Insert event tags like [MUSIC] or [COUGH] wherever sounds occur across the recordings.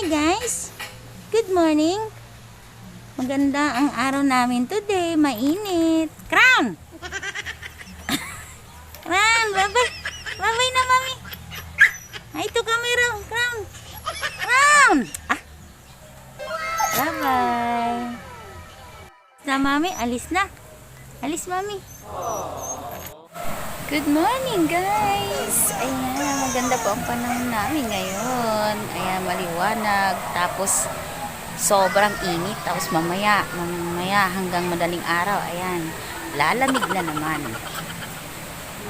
Hi guys! Good morning! Maganda ang araw namin today. Mainit. Crown! [LAUGHS] Crown! Babay! Babay na mami! Ay, ito camera! Crown! Crown! Ah. Bye-bye! Sa mami, alis na. Alis mami. Aww. Good morning, guys! Ayan, maganda po ang panahon namin ngayon. Ayan, maliwanag. Tapos, sobrang init. Tapos mamaya, mamaya hanggang madaling araw, ayan, lalamig na naman.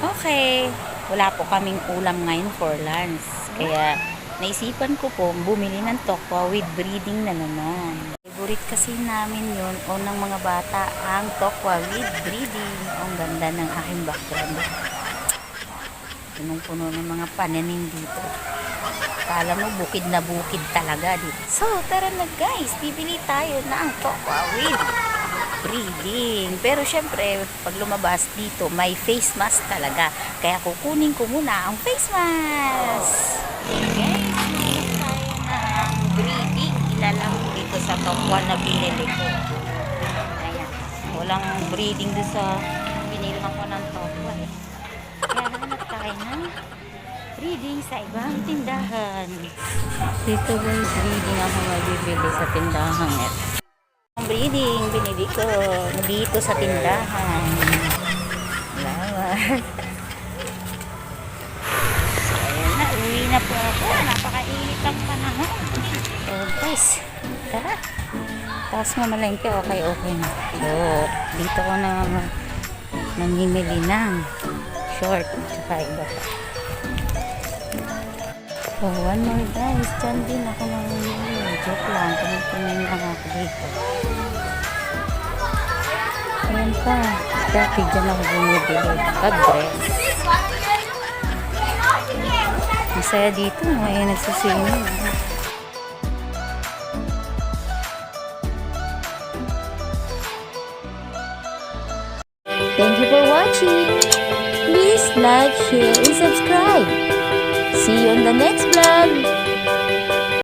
Okay, wala po kaming ulam ngayon for lunch. Kaya, naisipan ko po bumili ng tokwa with breeding na naman. Favorite kasi namin yun o ng mga bata ang tokwa with breeding. Ang ganda ng aking background. Punong-puno ng mga pananim dito. Kala mo bukid na bukid talaga dito. So, tara na guys, bibili tayo ng tokwa with breeding. Pero syempre, pag lumabas dito, may face mask talaga. Kaya kukunin ko muna ang face mask. Guys, bibili tayo ng breeding. Ilalang ko tokwa na binili ko. Ayan. Walang breeding doon sa binilhan ko ng tokwa eh. Kaya hanap tayo ng breeding sa ibang tindahan. Dito guys, breeding ako mabibili sa tindahan. Eh. Ang breeding, binili ko dito sa tindahan. So, ayan na, uwi na po ako. Napakainit ang panahon. So guys, tara. Tapos mamalengke, okay, okay na. So, dito ko na namimili ng short tsaka iba pa. So, one more guys. Diyan din ako mamimili. Joke lang. Tumingin lang ako dito. Ayan pa. Dati dyan ako bumibili. Pag-dress. Masaya dito. May nagsusingin. Thank you for watching. Please like, share, and subscribe. See you on the next vlog.